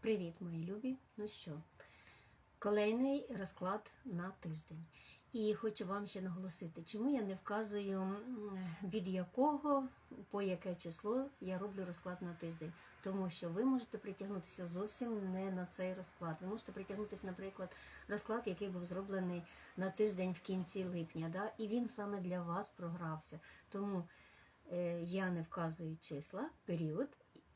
Привіт, мої любі! Ну що, kolejний розклад на тиждень. І хочу вам ще наголосити, чому я не вказую від якого по яке число я роблю розклад на тиждень. Тому що ви можете притягнутися зовсім не на цей розклад. Ви можете притягнутися, наприклад, розклад, який був зроблений на тиждень в кінці липня, да? і він саме для вас програвся. Тому е, я не вказую числа, період,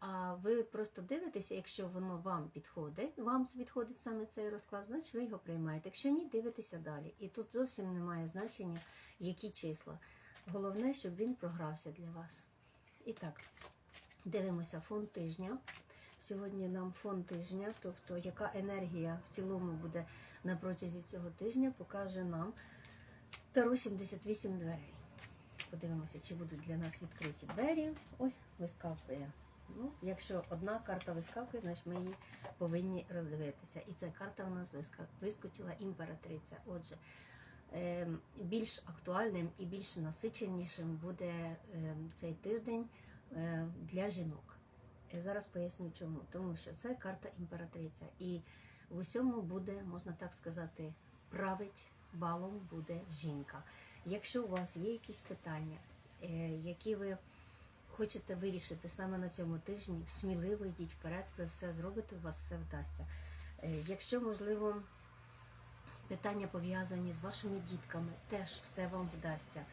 а ви просто дивитеся, якщо воно вам підходить, вам підходить саме цей розклад, значить ви його приймаєте. Якщо ні, дивитеся далі. І тут зовсім немає значення, які числа. Головне, щоб він програвся для вас. І так, дивимося фон тижня. Сьогодні нам фон тижня, тобто яка енергія в цілому буде на протязі цього тижня, покаже нам Таро 78 дверей. Подивимося, чи будуть для нас відкриті двері. Ой, вискакує. Ну, якщо одна карта вискакує, значить ми її повинні роздивитися. І ця карта у нас вискочила імператриця. Отже, ем, більш актуальним і більш насиченішим буде ем, цей тиждень е, для жінок. Я зараз поясню чому. Тому що це карта імператриця. І в усьому буде, можна так сказати, править балом буде жінка. Якщо у вас є якісь питання, е, які ви хочете вирішити саме на цьому тижні, сміливо йдіть вперед, ви все зробите, у вас все вдасться. Е, Якщо, можливо, питання пов'язані з вашими дітками, теж все вам вдасться.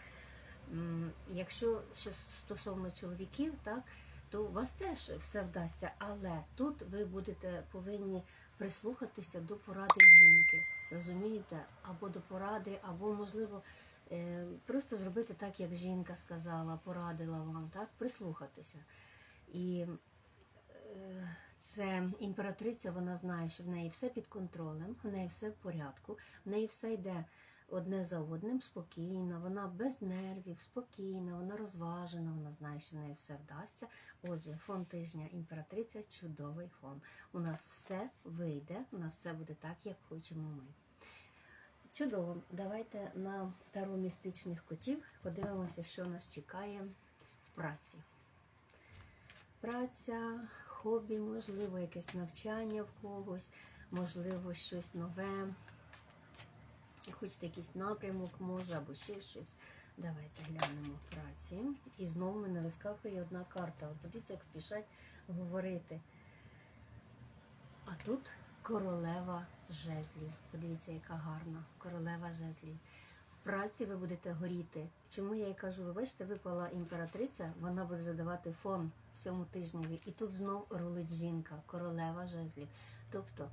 Якщо що стосовно чоловіків, так, то у вас теж все вдасться, але тут ви будете повинні прислухатися до поради жінки, розумієте? Або до поради, або, можливо, просто зробити так, як жінка сказала, порадила вам, так, прислухатися. І е, це імператриця, вона знає, що в неї все під контролем, в неї все в порядку, в неї все йде одне за одним спокійно, вона без нервів, спокійна, вона розважена, вона знає, що в неї все вдасться. Отже, фон тижня імператриця чудовий фон. У нас все вийде, у нас все буде так, як хочемо ми. Чудово, давайте на тару містичних котів подивимося, що нас чекає в праці. Праця, хобі, можливо, якесь навчання в когось, можливо, щось нове. Хочете якийсь напрямок, може, або ще щось. Давайте глянемо праці. І знову мене вискакує одна карта. Подивіться, як спішать говорити. А тут королева жезлів. Подивіться, яка гарна королева жезлів. В праці ви будете горіти. Чому я і кажу, ви бачите, випала імператриця, вона буде задавати фон всьому тижневі. І тут знов рулить жінка, королева жезлів. Тобто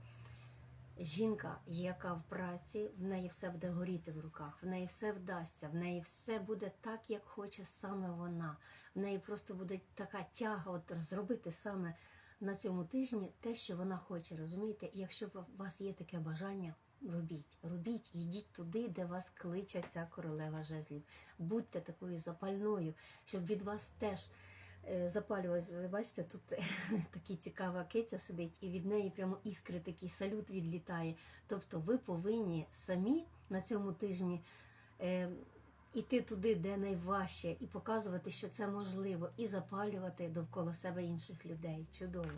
жінка, яка в праці, в неї все буде горіти в руках, в неї все вдасться, в неї все буде так, як хоче саме вона. В неї просто буде така тяга, от зробити саме на цьому тижні те, що вона хоче, розумієте? І якщо у вас є таке бажання, робіть, робіть, йдіть туди, де вас кличе ця королева жезлів. Будьте такою запальною, щоб від вас теж е, запалювалось. Ви бачите, тут така цікава киця сидить, і від неї прямо іскри такий салют відлітає. Тобто ви повинні самі на цьому тижні. Іти туди, де найважче, і показувати, що це можливо, і запалювати довкола себе інших людей. Чудово.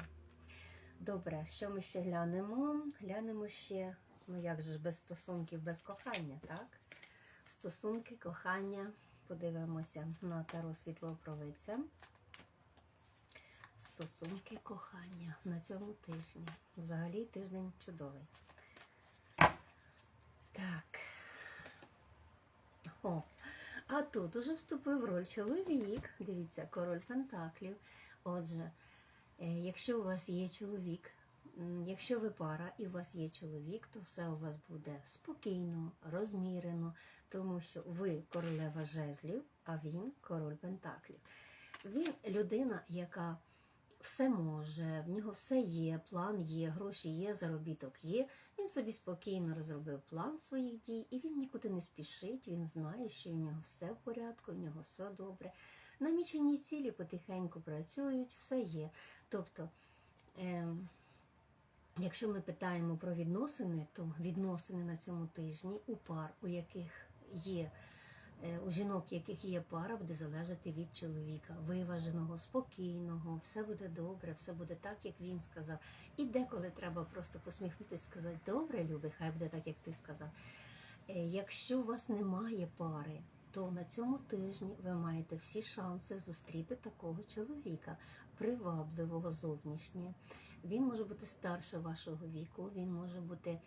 Добре, що ми ще глянемо? Глянемо ще, ну як же ж, без стосунків, без кохання, так? Стосунки, кохання. Подивимося на таро світлопровиця. Стосунки, кохання на цьому тижні. Взагалі тиждень чудовий. Так. О, а тут уже вступив роль чоловік. Дивіться, король Пентаклів. Отже, е, якщо у вас є чоловік, якщо ви пара і у вас є чоловік, то все у вас буде спокійно, розмірено, тому що ви королева жезлів, а він король Пентаклів. Він людина, яка все може, в нього все є, план є, гроші є, заробіток є. Він собі спокійно розробив план своїх дій, і він нікуди не спішить. Він знає, що в нього все в порядку, в нього все добре. Намічені цілі потихеньку працюють, все є. Тобто, ем, якщо ми питаємо про відносини, то відносини на цьому тижні у пар, у яких є Е, У жінок, яких є пара, буде залежати від чоловіка, виваженого, спокійного, все буде добре, все буде так, як він сказав. І деколи треба просто посміхнутися, сказати, добре, любий, хай буде так, як ти сказав. Е, Якщо у вас немає пари, то на цьому тижні ви маєте всі шанси зустріти такого чоловіка, привабливого зовнішнє. Він може бути старше вашого віку, він може бути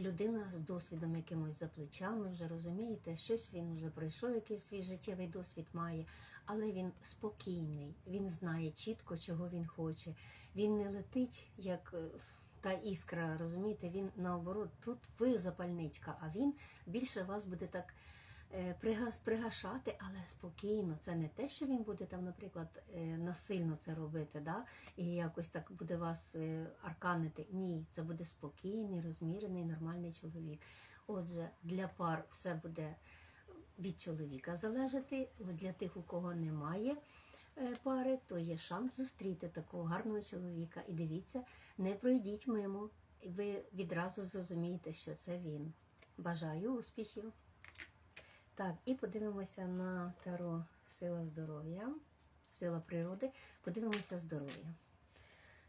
людина з досвідом якимось за плечами, вже розумієте, щось він вже пройшов, якийсь свій життєвий досвід має, але він спокійний, він знає чітко, чого він хоче. Він не летить як е, та іскра, розумієте, він наоборот, тут ви запальничка, а він більше вас буде так пригашати, але спокійно. Це не те, що він буде там, наприклад, е, насильно це робити, да? і якось так буде вас е, арканити. Ні, це буде спокійний, розмірений, нормальний чоловік. Отже, для пар все буде від чоловіка залежати. Для тих, у кого немає е, пари, то є шанс зустріти такого гарного чоловіка. І дивіться, не пройдіть мимо, ви відразу зрозумієте, що це він. Бажаю успіхів! Так, і подивимося на таро сила здоров'я, сила природи. Подивимося здоров'я.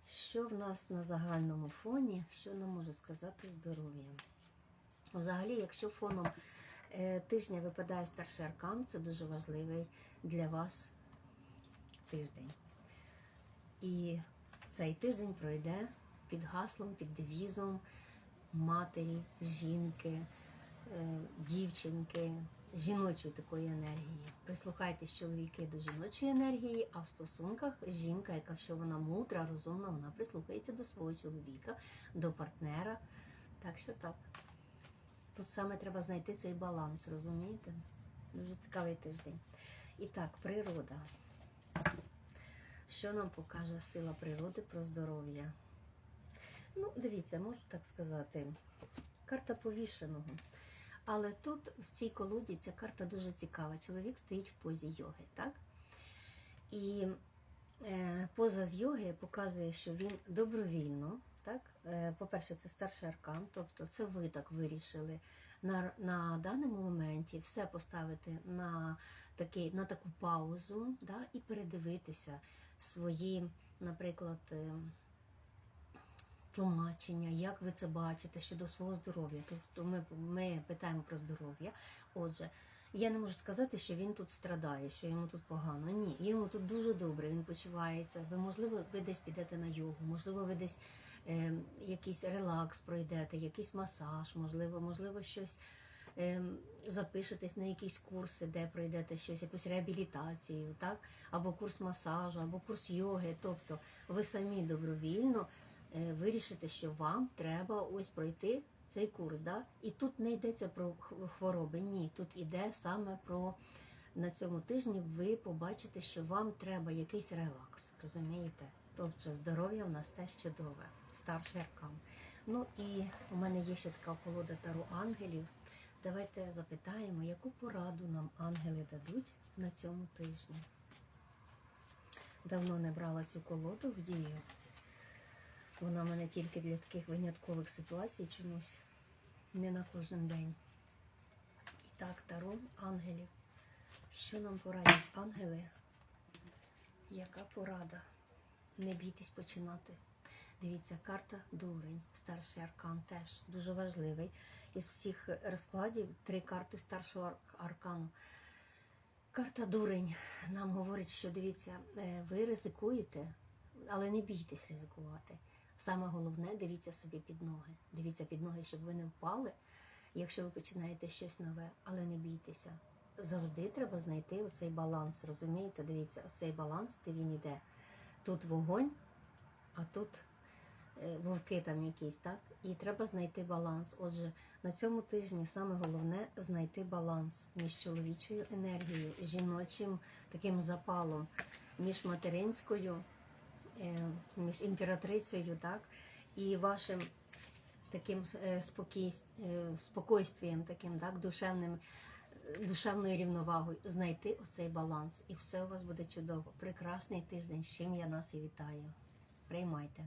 Що в нас на загальному фоні, що нам може сказати здоров'я? Взагалі, якщо фоном е, тижня випадає старший аркан, це дуже важливий для вас тиждень. І цей тиждень пройде під гаслом, під девізом матері, жінки, е, дівчинки, жіночої такої енергії. Прислухайтесь, чоловіки, до жіночої енергії, а в стосунках жінка, яка що вона мудра, розумна, вона прислухається до свого чоловіка, до партнера. Так що так. Тут саме треба знайти цей баланс, розумієте? Дуже цікавий тиждень. І так, природа. Що нам покаже сила природи про здоров'я? Ну, дивіться, можу так сказати. Карта повішеного. Але тут, в цій колоді, ця карта дуже цікава. Чоловік стоїть в позі йоги, так? І е, поза з йоги показує, що він добровільно, так? Е, по-перше, це старший аркан, тобто це ви так вирішили на, на даному моменті все поставити на, такий, на таку паузу да? і передивитися свої, наприклад, е, тлумачення, як ви це бачите щодо свого здоров'я. Тобто ми, ми питаємо про здоров'я. Отже, я не можу сказати, що він тут страдає, що йому тут погано. Ні, йому тут дуже добре, він почувається. Ви, можливо, ви десь підете на йогу, можливо, ви десь е, якийсь релакс пройдете, якийсь масаж, можливо, можливо, щось. е, Запишетесь на якісь курси, де пройдете щось, якусь реабілітацію, так? або курс масажу, або курс йоги. Тобто ви самі добровільно вирішите, що вам треба ось пройти цей курс. Да? І тут не йдеться про хвороби, ні. Тут іде саме про на цьому тижні ви побачите, що вам треба якийсь релакс, розумієте? Тобто здоров'я в нас теж чудове, старший аркан. Ну і у мене є ще така колода Тару ангелів. Давайте запитаємо, яку пораду нам ангели дадуть на цьому тижні. Давно не брала цю колоду в дію. Вона в мене тільки для таких виняткових ситуацій чомусь не на кожен день. І так, таро ангелів. Що нам порадять ангели? Яка порада? Не бійтесь починати. Дивіться, карта дурень, старший аркан теж дуже важливий. Із всіх розкладів три карти старшого аркану. Карта дурень нам говорить, що дивіться, е, ви ризикуєте, але не бійтесь ризикувати. Саме головне, дивіться собі під ноги. Дивіться під ноги, щоб ви не впали, якщо ви починаєте щось нове, але не бійтеся. Завжди треба знайти оцей баланс. Розумієте? Дивіться, оцей баланс, де він іде. Тут вогонь, а тут е, вовки там якісь, так? І треба знайти баланс. Отже, на цьому тижні саме головне знайти баланс між чоловічою енергією, жіночим таким запалом, між материнською, між імператрицею, так, і вашим таким е, спокій, е, спокойствієм, таким, так, душевним. е, Душевною рівновагою знайти оцей баланс, і все у вас буде чудово. Прекрасний тиждень, з чим я нас і вітаю. Приймайте.